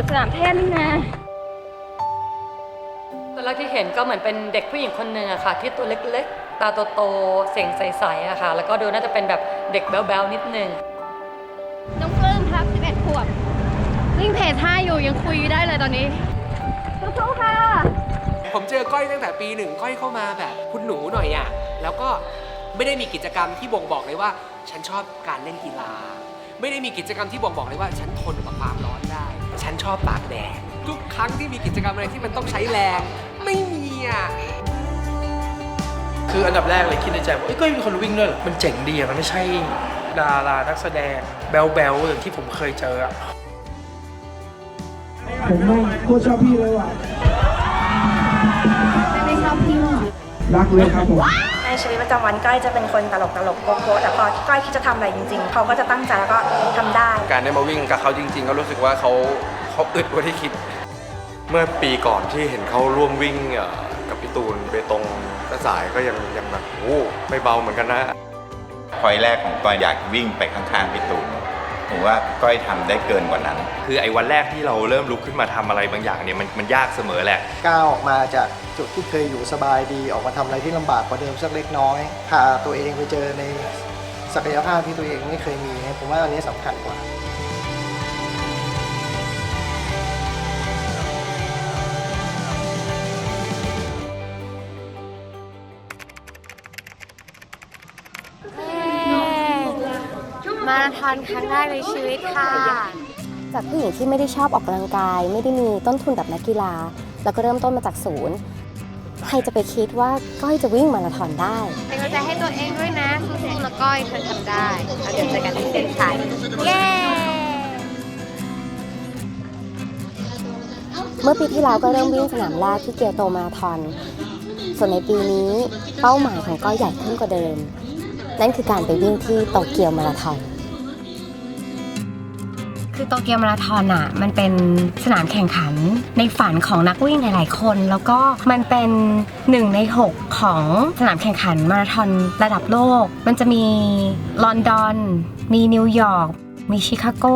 นี่เราอยู่สนามเทพนี่นะตอนแรกที่เห็นก็เหมือนเป็นเด็กผู้หญิงคนหนึ่งอะค่ะ ที่ตัวเล็กๆ ตาโตๆ เสียงใสๆอะค่ะ แล้วก็ดูน่าจะเป็นแบบเด็กแบ๊วๆ นิดนึง น้องปลื้มครับ 11 ขวบวิ่งเพจ5อยู่ยังคุยได้เลยตอนนี้สู้ๆค่ะ ผมเจอก้อยตั้งแต่ปีหนึ่งก้อยเข้ามาแบบคุณหนูหน่อยอะแล้วก็ไม่ได้มีกิจกรรมที่บ่งบอกเลยว่า ฉันชอบการเล่นกีฬา ไม่ได้มีกิจกรรมที่บ่งบอกเลยว่า ฉันทนกับความร้อนได้ฉัน ชอบตากแดดทุกครั้งที่มีกิจกรรมอะไรที่มันต้องใช้แรง ไม่มีอะคืออันดับแรกเลยคิดในใจว่าเอ้ยก็มีคนวิ่งด้วยเหรอมันเจ๋งดีอะมันไม่ใช่ดารานักแสดงแบลๆอย่างที่ผมเคยเจออะผมไม่โคตรชอบพี่เลยว่ะไม่ชอบพี่หรอรักเลยครับผมในชีวิตประจำวันก้อยจะเป็นคนตลกตลกโกโก้แต่พอก้อยคิดจะทำอะไรจริง ๆ เขาก็จะตั้งใจแล้วก็ทำได้ การได้มาวิ่งกับเขาจริง ๆ ก็รู้สึกว่าเขา เขาอึดกว่าที่คิด เมื่อปีก่อนที่เห็นเขาร่วมวิ่งเอ่อกับพี่ตูนเบตงกระสายก็ยังยังแบบโอ้ไม่เบาเหมือนกันนะพอยแรกของก้อยอยากวิ่งไปข้างๆพี่ตูนผมว่าก้อยทำได้เกินกว่านั้น คือไอ้วันแรกที่เราเริ่มลุกขึ้นมาทำอะไรบางอย่างเนี่ยมันมันยากเสมอแหละก้าวออกมาจากจุดที่เคยอยู่สบายดีออกมาทำอะไรที่ลำบากกว่าเดิมสักเล็กน้อยพาตัวเองไปเจอในศักยภาพที่ตัวเองไม่เคยมีเนี่ยผมว่าอันนี้สำคัญกว่า มาราธอนครั้งแรกในชีวิตค่ะ จากผู้หญิงที่ไม่ได้ชอบออกกำลังกาย ไม่ได้มีต้นทุนแบบนักกีฬา แล้วก็เริ่มต้นมาจากศูนย์ใครจะไปคิดว่าก้อยจะวิ่งมาราธอนได้เป็นกำลังใจให้ตัวเองด้วยนะสู้ๆแล้วก้อยเธอทำได้แล้วเดี๋ยวเจอกันที่เส้นชัยเย้เมื่อปีที่แล้วก็เริ่มวิ่งสนามแรกที่เกียวโตมาราธอนส่วนในปีนี้เป้าหมายของก้อยใหญ่ขึ้นกว่าเดิม นั่นคือการไปวิ่งที่โตเกียวมาราธอน คือโตเกียวมาราธอนอะ มันเป็นสนามแข่งขันในฝันของนักวิ่งหลาย ๆ คน แล้วก็มันเป็นหนึ่งใน 6 ของสนามแข่งขันมาราธอนระดับโลก มันจะมีลอนดอน มีนิวยอร์ก มีชิคาโก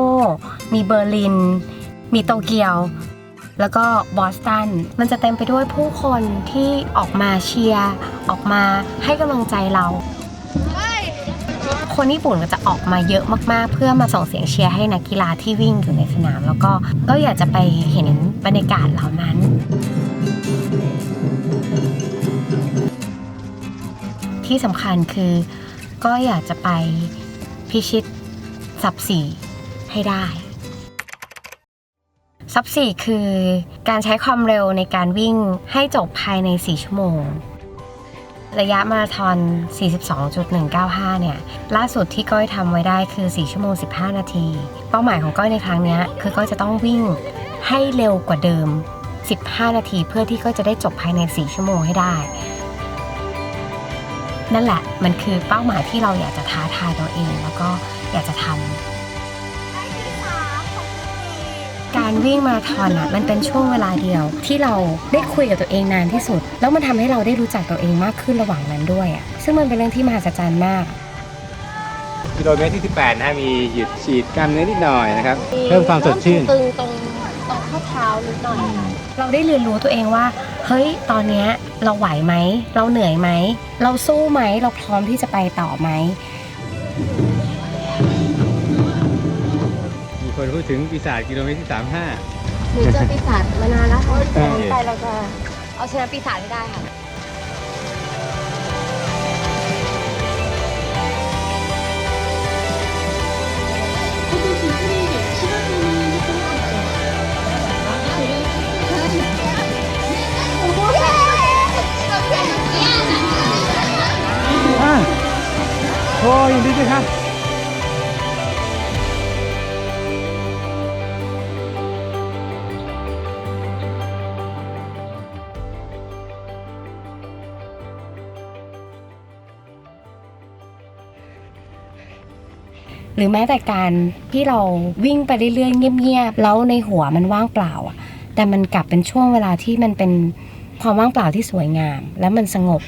มีเบอร์ลิน มีโตเกียว แล้วก็บอสตัน มันจะเต็มไปด้วยผู้คนที่ออกมาเชียร์ ออกมาให้กำลังใจเรา คนญี่ปุ่นก็จะออกมาเยอะมากๆ เพื่อมาส่งเสียงเชียร์ให้นักกีฬาที่วิ่งอยู่ในสนาม แล้วก็ก็อยากจะไปเห็นบรรยากาศเหล่านั้นที่สำคัญคือก็อยากจะไปพิชิตซับสี่ให้ได้ซับสี่คือการใช้ความเร็วในการวิ่งให้จบภายใน 4 ชั่วโมง ระยะมาราธอน 42.195 เนี่ย ล่าสุดที่ก้อยทำไว้ได้คือ 4 ชั่วโมง 15 นาที เป้าหมายของก้อยในครั้งนี้คือก้อยจะต้องวิ่งให้เร็วกว่าเดิม 15 นาทีเพื่อที่ก้อยจะได้จบภายใน 4 ชั่วโมงให้ได้ นั่นแหละมันคือเป้าหมายที่เราอยากจะท้าทายตัวเอง แล้วก็อยากจะทำ การวิ่งมาราธอนอะมันเป็นช่วงเวลาเดียว ที่เราได้คุยกับตัวเองนานที่สุด แล้วมันทำให้เราได้รู้จักตัวเองมากขึ้นระหว่างนั้นด้วยอะซึ่งมันเป็นเรื่องที่มหัศจรรย์มากกิโลเมตรที่ 18นะฮะมีหยุดฉีดกล้ามเนื้อนิดหน่อยนะครับเพิ่มความสดชื่นตึงตรงตรงข้อเท้านิดหน่อยเราได้เรียนรู้ตัวเองว่า เฮ้ยตอนเนี้ยเราไหวไหม เราเหนื่อยไหม เราสู้ไหม เราพร้อมที่จะไปต่อไหมมี คนพูดถึงปีศาจกิโลเมตรที่35หนูเจอปีศาจมานานแล้วค่ะโอเคไปเราจะเอาชนะปีศาจให้ได้ค่ะอะโอ้ยินดีด้วยครับ หรือแม้แต่การที่เราวิ่งไปเรื่อยๆเงียบๆแล้วในหัวมันว่างเปล่าอะแต่มันกลับเป็นช่วงเวลาที่มันเป็นความว่างเปล่าที่สวยงาม และมันสงบ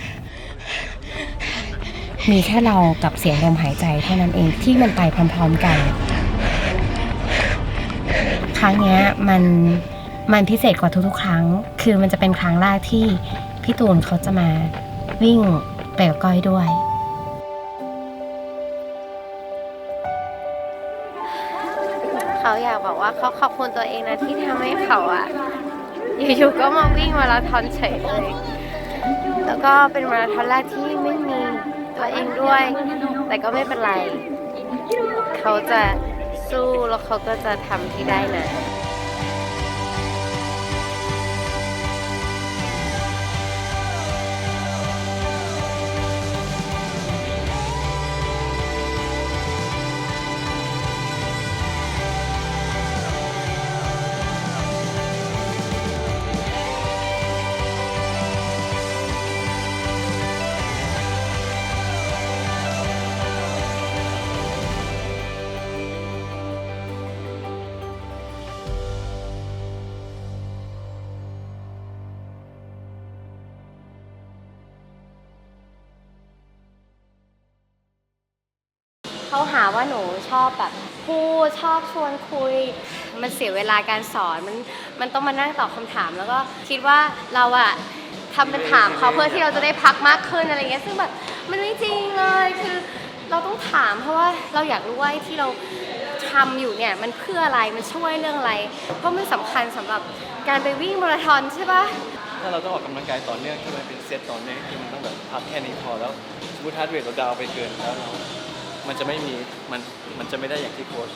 มีแค่เรากับเสียงลมหายใจเท่านั้นเองที่มันไปพร้อมๆกัน ครั้งนี้มันมันพิเศษกว่าทุกๆ ครั้ง คือมันจะเป็นครั้งแรกที่พี่ตูนเขาจะมาวิ่งไปกับก้อยด้วย เขาอยากบอกว่าเขาขอบคุณตัวเองนะที่ทำให้เขาอะอยู่ๆก็มาวิ่งมาราธอนเฉยเลย แล้วก็เป็นมาราธอนแรกที่ไม่มีตัวเองด้วย แต่ก็ไม่เป็นไร เขาจะสู้แล้วเขาก็จะทำที่ได้นะ เขาหาว่าหนูชอบแบบพูดชอบชวนคุย มันเสียเวลาการสอนมันมันต้องมานั่งตอบคำถาม แล้วก็คิดว่าเราอะทำเป็นถามเขาเพื่อที่เราจะได้พักมากขึ้นอะไรเงี้ยซึ่งแบบมันไม่จริงเลยคือเราต้องถามเพราะว่าเราอยากรู้ว่าที่เราทำอยู่เนี่ยมันเพื่ออะไรมันช่วยเรื่องอะไร เพราะมันสำคัญสำหรับการไปวิ่งมาราธอนใช่ปะ ถ้าเราต้องออกกำลังกายต่อเนื่องที่มันเป็นเซตต่อเนื่องที่มันต้องแบบพักแค่นี้พอแล้วสมมติฮาร์ดเรทเราดาวน์ไปเกินแล้วเรา มันจะไม่มีมันมันจะไม่ได้อย่างที่โค้ช